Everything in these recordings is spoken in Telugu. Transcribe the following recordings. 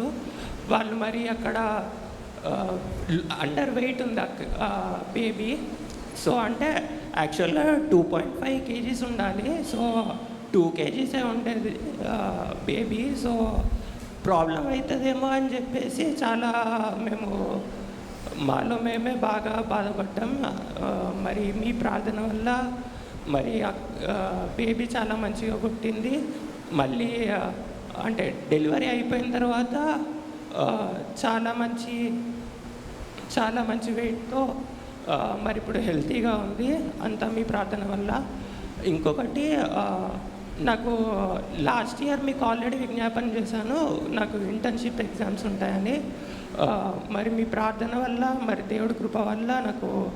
ఉన్నారు వాళ్ళు మరి అక్కడ అండర్ వెయిట్ ఉంది అక్క బేబీ సో అంటే యాక్చువల్గా two point five K G S ఉండాలి. సో టూ కేజీసే ఉండేది బేబీ సో ప్రాబ్లం అవుతుందేమో అని చెప్పేసి చాలా మేము మాలో మేమే బాగా బాధపడ్డాం. మరి మీ ప్రార్థన వల్ల మరి బేబీ చాలా మంచిగా పుట్టింది. మళ్ళీ అంటే డెలివరీ అయిపోయిన తర్వాత చాలా మంచి చాలా మంచి వెయిట్తో మరి ఇప్పుడు హెల్తీగా ఉంది. అంతా మీ ప్రార్థన వల్ల. ఇంకొకటి నాకు లాస్ట్ ఇయర్ మీకు ఆల్రెడీ విజ్ఞాపన చేశాను. నాకు ఇంటర్న్షిప్ ఎగ్జామ్స్ ఉంటాయని. మరి మీ ప్రార్థన వల్ల మరి దేవుడి కృప వల్ల నాకు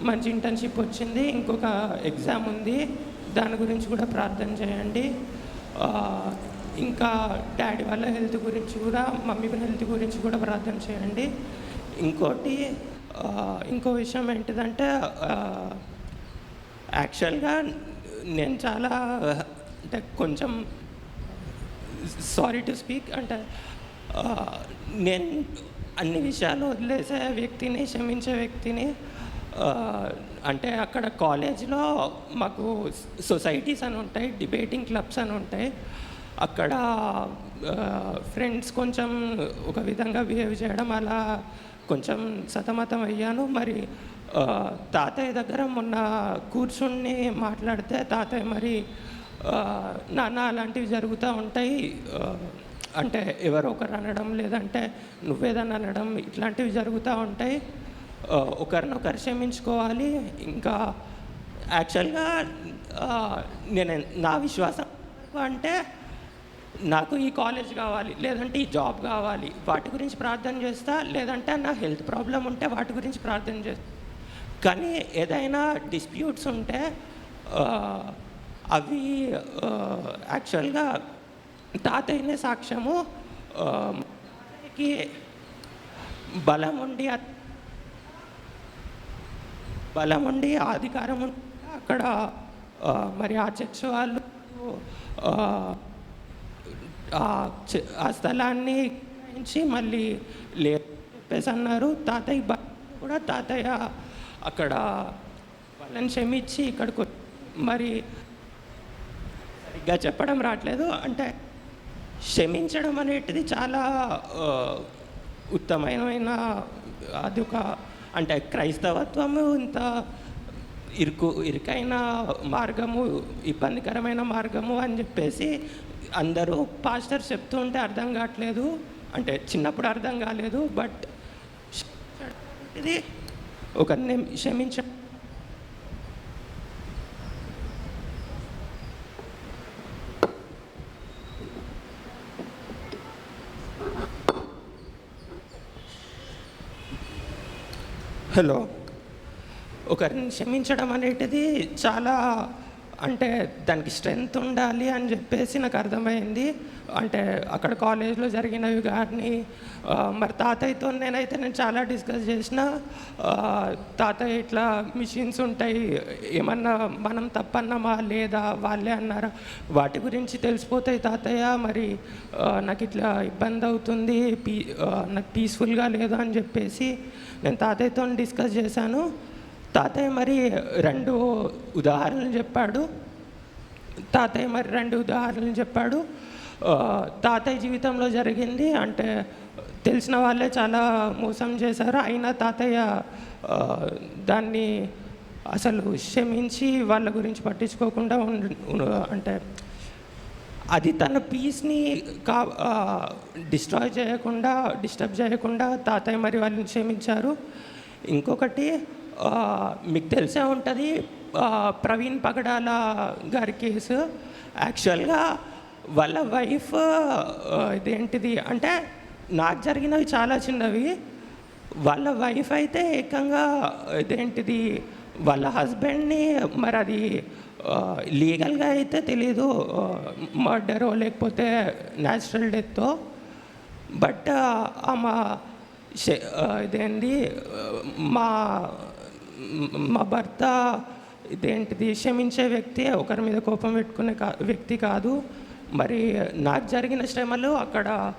మంచి ఇంటర్న్షిప్ వచ్చింది. ఇంకొక ఎగ్జామ్ ఉంది. దాని గురించి కూడా ప్రార్థన చేయండి. ఇంకా డాడీ వాళ్ళ హెల్త్ గురించి కూడా మమ్మీ హెల్త్ గురించి కూడా ప్రార్థన చేయండి. ఇంకోటి ఇంకో విషయం ఏంటిదంటే యాక్చువల్గా నేను చాలా అంటే కొంచెం సారీ టు స్పీక్ అంటే నేను అన్ని విషయాలు వదిలేసే వ్యక్తిని క్షమించే వ్యక్తిని అంటే అక్కడ కాలేజ్లో మాకు సొసైటీస్ అని ఉంటాయి డిబేటింగ్ క్లబ్స్ అని ఉంటాయి. అక్కడ ఫ్రెండ్స్ కొంచెం ఒక విధంగా బిహేవ్ చేయడం అలా కొంచెం సతమతం అయ్యాను. మరి తాతయ్య దగ్గర మొన్న కూర్చుని మాట్లాడితే తాతయ్య మరి నాన్న అలాంటివి జరుగుతూ ఉంటాయి. అంటే ఎవరో ఒకరు అనడం లేదంటే నువ్వేదని అనడం ఇట్లాంటివి జరుగుతూ ఉంటాయి. ఒకరినొకరు క్షమించుకోవాలి. ఇంకా యాక్చువల్గా నేను నా విశ్వాసం అంటే నాకు ఈ కాలేజ్ కావాలి లేదంటే ఈ జాబ్ కావాలి వాటి గురించి ప్రార్థన చేస్తా లేదంటే నా హెల్త్ ప్రాబ్లం ఉంటే వాటి గురించి ప్రార్థన చేస్తా. కానీ ఏదైనా డిస్ప్యూట్స్ ఉంటే అవి యాక్చువల్గా తాతయ్యనే సాక్ష్యము బలం ఉండి బలం ఉండి అధికారం ఉండి అక్కడ మరి ఆ చర్చ్ వాళ్ళు ఆ, స్థలాన్ని నుంచి మళ్ళీ లే చెప్పేసి అన్నారు తాతయ్య బ- కూడా తాతయ్య అక్కడ వాళ్ళని క్షమించి ఇక్కడికి మరి సరిగ్గా చెప్పడం రావట్లేదు అంటే క్షమించడం అనేటిది చాలా ఉత్తమమైన అది ఒక అంటే క్రైస్తవత్వము ఇంత ఇరుకు ఇరుకైన మార్గము ఇబ్బందికరమైన మార్గము అని చెప్పేసి అందరూ పాస్టర్ చెప్తూ ఉంటే అర్థం కావట్లేదు. అంటే చిన్నప్పుడు అర్థం కాలేదు బట్ ఇది ఒకరిని క్షమించ హలో. ఒకరిని క్షమించడం అనేటిది చాలా అంటే దానికి స్ట్రెంగ్త్ ఉండాలి అని చెప్పేసి నాకు అర్థమైంది. అంటే అక్కడ కాలేజ్లో జరిగినవి కానీ మరి తాతయ్యతో నేనైతే నేను చాలా డిస్కస్ చేసిన తాతయ్య ఇట్లా మిషన్స్ ఉంటాయి ఏమన్నా మనం తప్పన్నామా లేదా వాళ్ళే అన్నారా? వాటి గురించి తెలిసిపోతాయి తాతయ్య మరి నాకు ఇట్లా ఇబ్బంది అవుతుంది పీ నాకు పీస్ఫుల్గా లేదు అని చెప్పేసి నేను తాతయ్యతో డిస్కస్ చేశాను. తాతయ్య మరి రెండు ఉదాహరణలు చెప్పాడు. తాతయ్య మరి రెండు ఉదాహరణలు చెప్పాడు. తాతయ్య జీవితంలో జరిగింది అంటే తెలిసిన వాళ్ళే చాలా మోసం చేశారు. అయినా తాతయ్య దాన్ని అసలు క్షమించి వాళ్ళ గురించి పట్టించుకోకుండా అంటే అది తన పీస్ని కా డిస్ట్రాయ్ చేయకుండా డిస్టర్బ్ చేయకుండా తాతయ్య మరి వాళ్ళని క్షమించారు. ఇంకొకటి మీకు తెలిసే ఉంటుంది ప్రవీణ్ పగడాల గారి కేసు. యాక్చువల్గా వాళ్ళ వైఫ్ ఇదేంటిది అంటే నాకు జరిగినవి చాలా చిన్నవి. వాళ్ళ వైఫ్ అయితే ఏకంగా ఇదేంటిది వాళ్ళ హస్బెండ్ని మరి అది లీగల్గా అయితే తెలీదు మర్డరో లేకపోతే న్యాచురల్ డెత్తో. బట్ ఆమె ఇదేంది మా మా భర్త ఇదేంటిది? క్షమించే వ్యక్తి ఒకరి మీద కోపం పెట్టుకునే కా వ్యక్తి కాదు. మరి నాకు జరిగిన శ్రమలు అక్కడ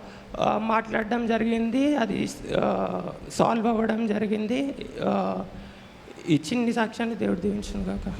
మాట్లాడడం జరిగింది. అది సాల్వ్ అవ్వడం జరిగింది. ఆ, ఈ చిన్ని సాక్ష్యాన్ని దేవుడు దీవించును కాక